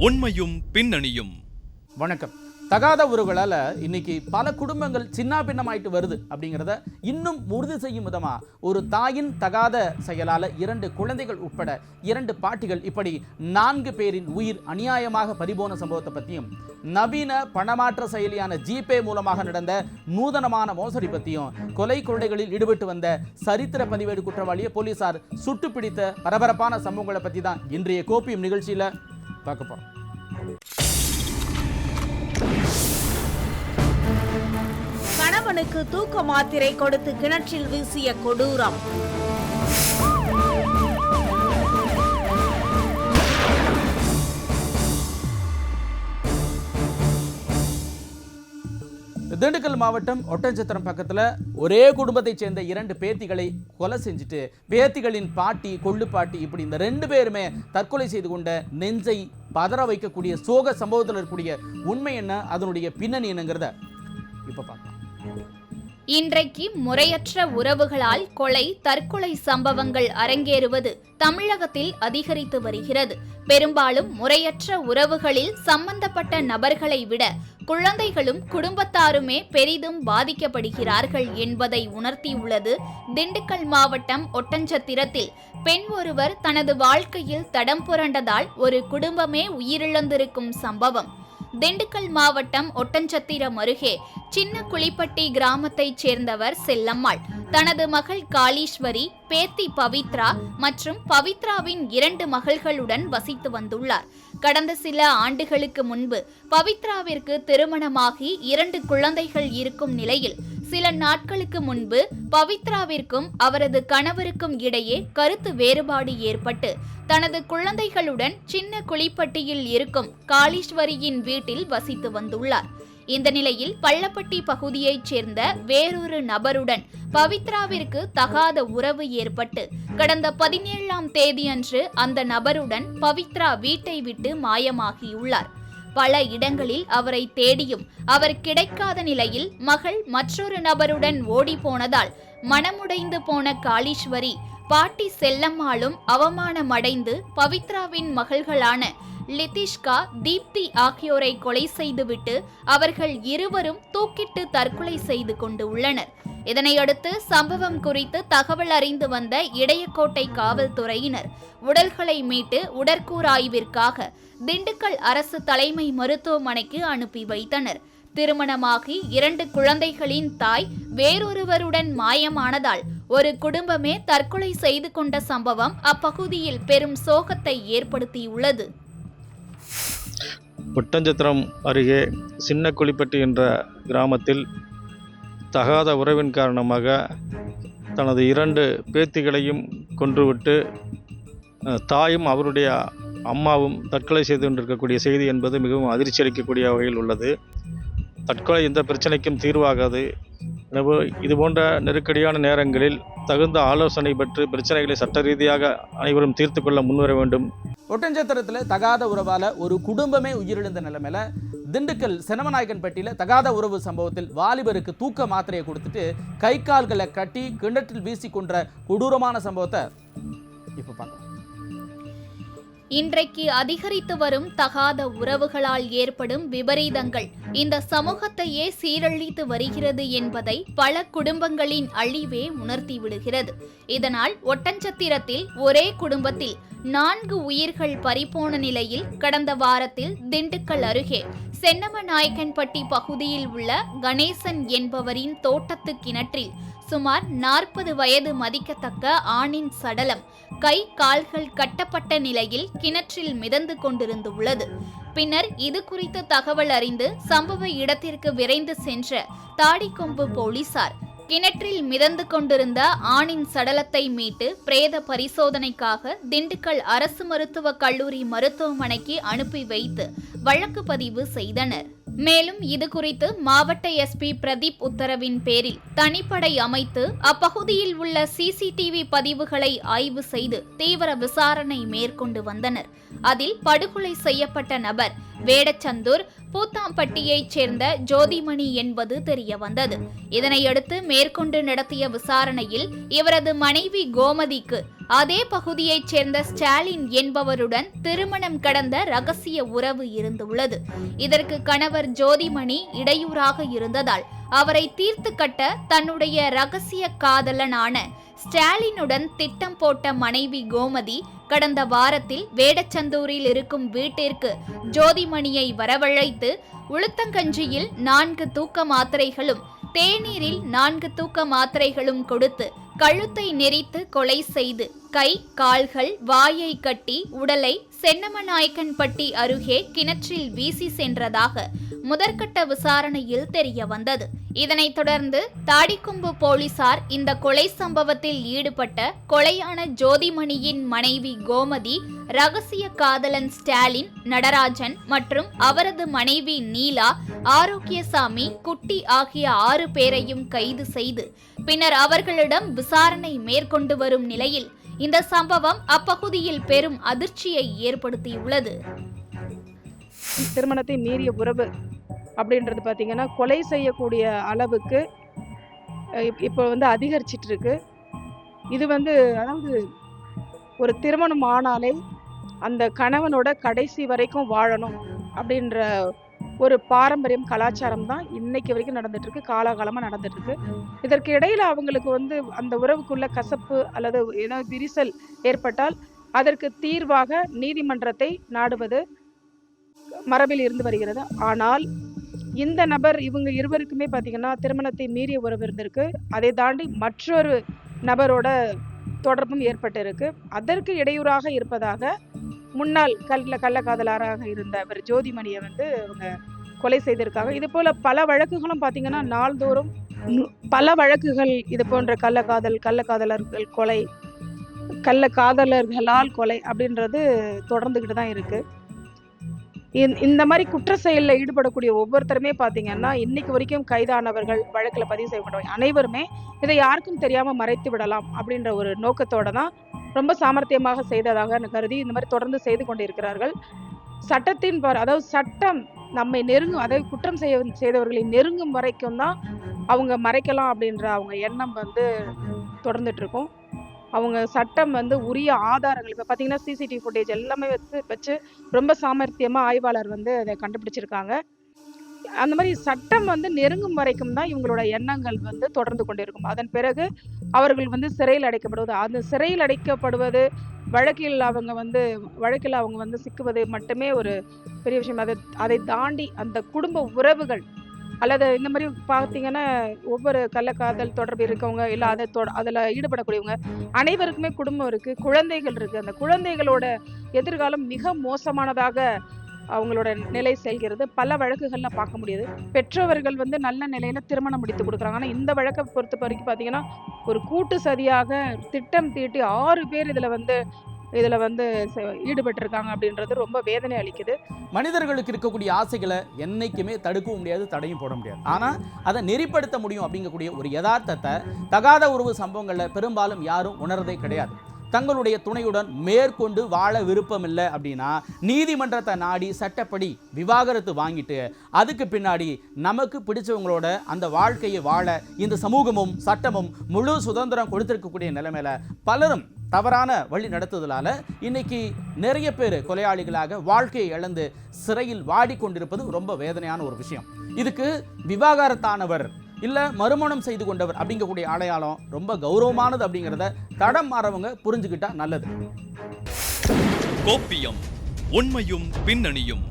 உண்மையும் பின்னணியும். வணக்கம். தகாத உறவுகளால் இன்னைக்கு பல குடும்பங்கள் சின்ன பின்னமாயிட்டு வருது அப்படிங்கிறத இன்னும் உறுதி செய்யும் விதமா ஒரு தாயின் தகாத செயலால இரண்டு குழந்தைகள் உட்பட இரண்டு பாட்டிகள் இப்படி நான்கு பேரின் உயிர் அநியாயமாக பறிபோன சம்பவத்தை பற்றியும் நவீன பணமாற்ற செயலியான ஜிபே மூலமாக நடந்த நூதனமான மோசடி பற்றியும் கொலை கொள்ளைகளில் ஈடுபட்டு வந்த சரித்திர பதிவேடு குற்றவாளியை போலீசார் சுட்டு பிடித்த பரபரப்பான சம்பவங்களை பற்றி தான் இன்றைய கோப்பியும் நிகழ்ச்சியில் பார்க்க போகிறோம் கணவனுக்கு தூக்க மாத்திரை கொடுத்து கிணற்றில் வீசிய கொடூரம். திண்டுக்கல் மாவட்டம் ஒட்டஞ்சத்திரம் பக்கத்தில் ஒரே குடும்பத்தைச் சேர்ந்த இரண்டு பேத்திகளை கொலை செஞ்சுட்டு பேத்திகளின் பாட்டி கொள்ளு பாட்டி இப்படி இந்த ரெண்டு பேருமே தற்கொலை செய்து கொண்ட நெஞ்சை பதற வைக்கக்கூடிய சோக சம்பவத்தில் இருக்கக்கூடிய உண்மை என்ன? அதனுடைய பின்னணி என்னங்கிறத இப்போ பார்க்கலாம். இன்றைக்கு முறையற்ற உறவுகளால் கொலை தற்கொலை சம்பவங்கள் அரங்கேறுவது தமிழகத்தில் அதிகரித்து வருகிறது. பெரும்பாலும் முறையற்ற உறவுகளில் சம்பந்தப்பட்ட நபர்களை விட குழந்தைகளும் குடும்பத்தாருமே பெரிதும் பாதிக்கப்படுகிறார்கள் என்பதை உணர்த்தியுள்ளது திண்டுக்கல் மாவட்டம் ஒட்டஞ்சத்திரத்தில். பெண் ஒருவர் தனது வாழ்க்கையில் தடம் புரண்டதால் ஒரு குடும்பமே உயிரிழந்திருக்கும் சம்பவம். திண்டுக்கல் மாவட்டம் ஒட்டஞ்சத்திரம் அருகே சின்ன குளிப்பட்டி கிராமத்தைச் சேர்ந்தவர் செல்லம்மாள். தனது மகள் காளீஸ்வரி பேத்தி பவித்ரா மற்றும் பவித்ராவின் இரண்டு மகள்களுடன் வசித்து வந்துள்ளார். கடந்த சில ஆண்டுகளுக்கு முன்பு பவித்ராவிற்கு திருமணமாகி இரண்டு குழந்தைகள் இருக்கும் நிலையில் சில நாட்களுக்கு முன்பு பவித்ராவிற்கும் அவரது கணவருக்கும் இடையே கருத்து வேறுபாடு ஏற்பட்டு தனது குழந்தைகளுடன் சின்ன குளிப்பட்டியில் இருக்கும் காளீஸ்வரியின் வீட்டில் வசித்து வந்துள்ளார். இந்த நிலையில் பள்ளப்பட்டி பகுதியைச் சேர்ந்த வேறொரு நபருடன் பவித்ராவிற்கு தகாத உறவு ஏற்பட்டு கடந்த பதினேழாம் தேதியன்று அந்த நபருடன் பவித்ரா வீட்டை விட்டு மாயமாகியுள்ளார். பல இடங்களில் அவரை தேடியும் அவர் கிடைக்காத நிலையில் மகள் மற்றொரு நபருடன் ஓடிப்போனதால் மனமுடைந்து போன காளீஸ்வரி பாட்டி செல்லம்மாளும் அவமானமடைந்து பவித்ராவின் மகள்களான லிதிஷ்கா தீப்தி ஆகியோரை கொலை செய்துவிட்டு அவர்கள் இருவரும் தூக்கிட்டு தற்கொலை செய்து கொண்டு உள்ளனர். இதனையடுத்து சம்பவம் குறித்து தகவல் அறிந்து வந்த இடையக்கோட்டை காவல்துறையினர் உடல்களை மீட்டு உடற்கூறாய்விற்காக திண்டுக்கல் அரசு தலைமை மருத்துவமனைக்கு அனுப்பி வைத்தனர். திருமணமாகி இரண்டு குழந்தைகளின் தாய் வேறொருவருடன் மாயமானதால் ஒரு குடும்பமே தற்கொலை செய்து கொண்ட சம்பவம் அப்பகுதியில் பெரும் சோகத்தை ஏற்படுத்தியுள்ளது. ஒட்டஞ்சத்திரம் அருகே சின்ன குளிப்பட்டி என்ற கிராமத்தில் தகாத உறவின் காரணமாக தனது இரண்டு பேத்திகளையும் கொன்றுவிட்டு தாயும் அவருடைய அம்மாவும் தற்கொலை செய்து கொண்டிருக்கக்கூடிய செய்தி என்பது மிகவும் அதிர்ச்சி அளிக்கக்கூடிய வகையில் உள்ளது. தற்கொலை எந்த பிரச்சனைக்கும் தீர்வாகாது. எனவே இது போன்ற நெருக்கடியான நேரங்களில் தகுந்த ஆலோசனை பெற்று பிரச்சனைகளை சட்ட ரீதியாக அனைவரும் தீர்த்து கொள்ள முன்வர வேண்டும். ஒட்டஞ்சத்திரத்தில் தகாத உறவால ஒரு குடும்பமே உயிரிழந்த நிலைமையில திண்டுக்கல் செனமநாயக்கன்பட்டியில் தகாத உறவு சம்பவத்தில் வாலிபருக்கு தூக்க மாத்திரையை கொடுத்துட்டு கை கால்களை கட்டி கிணற்றில் வீசி கொன்ற கொடூரமான சம்பவத்தை இப்போ பார்க்கலாம். இன்றைக்கு அதிகரித்து வரும் தகாத உறவுகளால் ஏற்படும் விபரீதங்கள் இந்த சமூகத்தையே சீரழித்து வருகிறது என்பதை பல குடும்பங்களின் அழிவே உணர்த்திவிடுகிறது இதனால் ஒட்டஞ்சத்திரத்தில் ஒரே குடும்பத்தில் நான்கு உயிர்கள் பறிபோன நிலையில் கடந்த வாரத்தில் திண்டுக்கல் அருகே சென்னமநாயக்கன்பட்டி பகுதியில் உள்ள கணேசன் என்பவரின் தோட்டத்து கிணற்றில் சுமார் நாற்பது வயது மதிக்கத்தக்க ஆணின் சடலம் கை கால்கள் கட்டப்பட்ட நிலையில் கிணற்றில் மிதந்து கொண்டிருந்துள்ளது. பின்னர் இது குறித்த தகவல் அறிந்து சம்பவ இடத்திற்கு விரைந்து சென்ற தாடிக்கொம்பு போலீசார் கிணற்றில் மிதந்து கொண்டிருந்த ஆணின் சடலத்தை மீட்டு பிரேத பரிசோதனைக்காக திண்டுக்கல் அரசு மருத்துவக் கல்லூரி மருத்துவமனைக்கு அனுப்பி வைத்து வழக்கு பதிவு செய்தனர். மேலும் இது குறித்து மாவட்ட எஸ்பி பிரதீப் உத்தரவின் பேரில் தனிப்படை அமைத்து அப்பகுதியில் உள்ள சிசிடிவி பதிவுகளை ஆய்வு செய்து தீவிர விசாரணை மேற்கொண்டு வந்தனர். அதில் படுகொலை செய்யப்பட்ட நபர் வேடச்சந்தூர் பூத்தாம்பட்டியைச் சேர்ந்த ஜோதிமணி என்பது தெரிய வந்தது இதனையடுத்து மேற்கொண்டு நடத்திய விசாரணையில் இவரது மனைவி கோமதிக்கு அதே பகுதியைச் சேர்ந்த ஸ்டாலின் என்பவருடன் திருமணம் கடந்த ரகசிய உறவு இருந்துள்ளது. இதற்கு கணவர் ஜோதிமணி இடையூறாக இருந்ததால் அவரை தீர்த்து கட்ட தன்னுடைய ரகசிய காதலனான ஸ்டாலினுடன் திட்டம் போட்ட மனைவி கோமதி கடந்த வாரத்தில் வேடச்சந்தூரில் இருக்கும் வீட்டிற்கு ஜோதிமணியை வரவழைத்து உளுத்தங்கஞ்சியில் நான்கு தூக்க மாத்திரைகளும் தேநீரில் நான்கு தூக்க மாத்திரைகளும் கொடுத்து கழுத்தை நெரித்து கொலை செய்து கை கால்கள் வாயை கட்டி உடலை சென்னமநாயக்கன்பட்டி அருகே கிணற்றில் வீசி சென்றதாக முதற்கட்ட விசாரணையில் தெரிய வந்தது இதனைத் தொடர்ந்து தாடிக்கொம்பு போலீசார் இந்த கொலை சம்பவத்தில் ஈடுபட்ட கொலையான ஜோதிமணியின் மனைவி கோமதி ரகசிய காதலன் ஸ்டாலின் நடராஜன் மற்றும் அவரது மனைவி நீலா ஆரோக்கியசாமி குட்டி ஆகிய ஆறு பேரையும் கைது செய்து பின்னர் அவர்களிடம் விசாரணை மேற்கொண்டு வரும் நிலையில் இந்த சம்பவம் அப்பகுதியில் பெரும் அதிர்ச்சியை ஏற்படுத்தியுள்ளது. திருமணத்தை மீறிய உறவு அப்படின்றது பார்த்தீங்கன்னா கொலை செய்யக்கூடிய அளவுக்கு இப்- இப்போ வந்து அதிகரிச்சிட்டு இருக்கு இது வந்து அதாவது ஒரு திருமணம் ஆனாலே அந்த கணவனோட கடைசி வரைக்கும் வாழணும் அப்படின்ற ஒரு பாரம்பரியம் கலாச்சாரம் தான் இன்னைக்கு வரைக்கும் நடந்துட்டு இருக்கு காலாகாலமாக நடந்துட்டு இருக்கு இதற்கு இடையில அவங்களுக்கு வந்து அந்த உறவுக்குள்ள கசப்பு அல்லது ஏதாவது விரிசல் ஏற்பட்டால் அதற்கு தீர்வாக நீதிமன்றத்தை நாடுவது மரபில் இருந்து வருகிறது. ஆனால் இந்த நபர் இவங்க இருவருக்குமே பார்த்தீங்கன்னா திருமணத்தை மீறிய உறவு இருந்திருக்கு. அதை தாண்டி மற்றொரு நபரோட தொடர்பும் ஏற்பட்டிருக்கு. அதற்கு இடையூறாக இருப்பதாக முன்னாள் கல்ல கள்ளக்காதலராக இருந்த அவர் ஜோதிமணியை வந்து அவங்க கொலை செய்திருக்காங்க. இது போல பல வழக்குகளும் பார்த்தீங்கன்னா நாள்தோறும் பல வழக்குகள் இது போன்ற கள்ளக்காதல் கள்ளக்காதலர்கள் கொலை கள்ளக்காதலர்களால் கொலை அப்படின்றது தொடர்ந்துக்கிட்டு தான் இருக்கு. இந்த- இந்த மாதிரி குற்ற செயலில் ஈடுபடக்கூடிய ஒவ்வொருத்தருமே பார்த்தீங்கன்னா இன்னைக்கு வரைக்கும் கைதானவர்கள் வழக்கில் பதிவு செய்யப்பட்டவங்க. அனைவருமே இதை யாருக்கும் தெரியாமல் மறைத்து விடலாம் அப்படின்ற ஒரு நோக்கத்தோட தான் ரொம்ப சாமர்த்தியமாக செய்ததாக கருதி இந்த மாதிரி தொடர்ந்து செய்து கொண்டிருக்கிறார்கள். சட்டத்தின் பார் அதாவது சட்டம் நம்மை நெருங்கும் அதாவது குற்றம் செய்ய செய்தவர்களை நெருங்கும் வரைக்கும் தான் அவங்க மறைக்கலாம் அப்படின்ற அவங்க எண்ணம் வந்து தொடர்ந்துட்டு இருக்கும் அவங்க சட்டம் வந்து உரிய ஆதாரங்கள் இப்போ பார்த்தீங்கன்னா சிசிடிவி ஃபுட்டேஜ் எல்லாமே வச்சு வச்சு ரொம்ப சாமர்த்தியமாக ஆய்வாளர் வந்து அதை கண்டுபிடிச்சிருக்காங்க. அந்த மாதிரி சட்டம் வந்து நெருங்கும் வரைக்கும் தான் இவங்களோட எண்ணங்கள் வந்து தொடர்ந்து கொண்டிருக்கும் அதன் பிறகு அவர்கள் வந்து சிறையில் அடைக்கப்படுவது அந்த சிறையில் அடைக்கப்படுவது வழக்கில் அவங்க வந்து வழக்கில் அவங்க வந்து சிக்குவது மட்டுமே ஒரு பெரிய விஷயம். அதை அதை தாண்டி அந்த குடும்ப உறவுகள் அல்லது இந்த மாதிரி பார்த்தீங்கன்னா ஒவ்வொரு கள்ளக்காதல் தொடர்பு இருக்கவங்க இல்லை அதை தொட அதில் ஈடுபடக்கூடியவங்க அனைவருக்குமே குடும்பம் இருக்குது குழந்தைகள் இருக்குது அந்த குழந்தைகளோட எதிர்காலம் மிக மோசமானதாக அவங்களோட நிலை செல்கிறது. பல வழக்குகள்ல பார்க்க முடியுது. பெற்றவர்கள் வந்து நல்ல நிலையில திருமணம் முடித்து கொடுக்குறாங்க. ஆனால் இந்த வழக்கை பொறுத்த வரைக்கும் பார்த்தீங்கன்னா ஒரு கூட்டு சதியாக திட்டம் தீட்டி ஆறு பேர் இதில் வந்து இதில் வந்து ஈடுபட்டிருக்காங்க அப்படின்றது ரொம்ப வேதனை அளிக்குது. மனிதர்களுக்கு இருக்கக்கூடிய ஆசைகளை என்னைக்குமே தடுக்கவும் முடியாது தடையும் போட முடியாது. ஆனால் அதை நெறிப்படுத்த முடியும் அப்படிங்கக்கூடிய ஒரு யதார்த்தத்தை தகாத உறவு சம்பவங்களில் பெரும்பாலும் யாரும் உணர்றதே கிடையாது. தங்களுடைய துணையுடன் மேற்கொண்டு வாழ விருப்பம் இல்லை அப்படின்னா நீதிமன்றத்தை நாடி சட்டப்படி விவாகரத்து வாங்கிட்டு அதுக்கு பின்னாடி நமக்கு பிடிச்சவங்களோட அந்த வாழ்க்கையை வாழ இந்த சமூகமும் சட்டமும் முழு சுதந்திரம் கொடுத்திருக்கக்கூடிய நிலைமையில பலரும் தவறான வழி நடத்துதலால் இன்னைக்கு நிறைய பேர் கொலையாளிகளாக வாழ்க்கையை இழந்து சிறையில் வாடிக்கொண்டிருப்பது ரொம்ப வேதனையான ஒரு விஷயம். இதுக்கு விவாகரத்தானவர் இல்லை மறுமணம் செய்து கொண்டவர் அப்படிங்கக்கூடிய அடையாளம் ரொம்ப கௌரவமானது அப்படிங்கிறத தடம் மாறவங்க புரிஞ்சுக்கிட்டா நல்லது. கோப்பியம் உண்மையும் பின்னணியும்.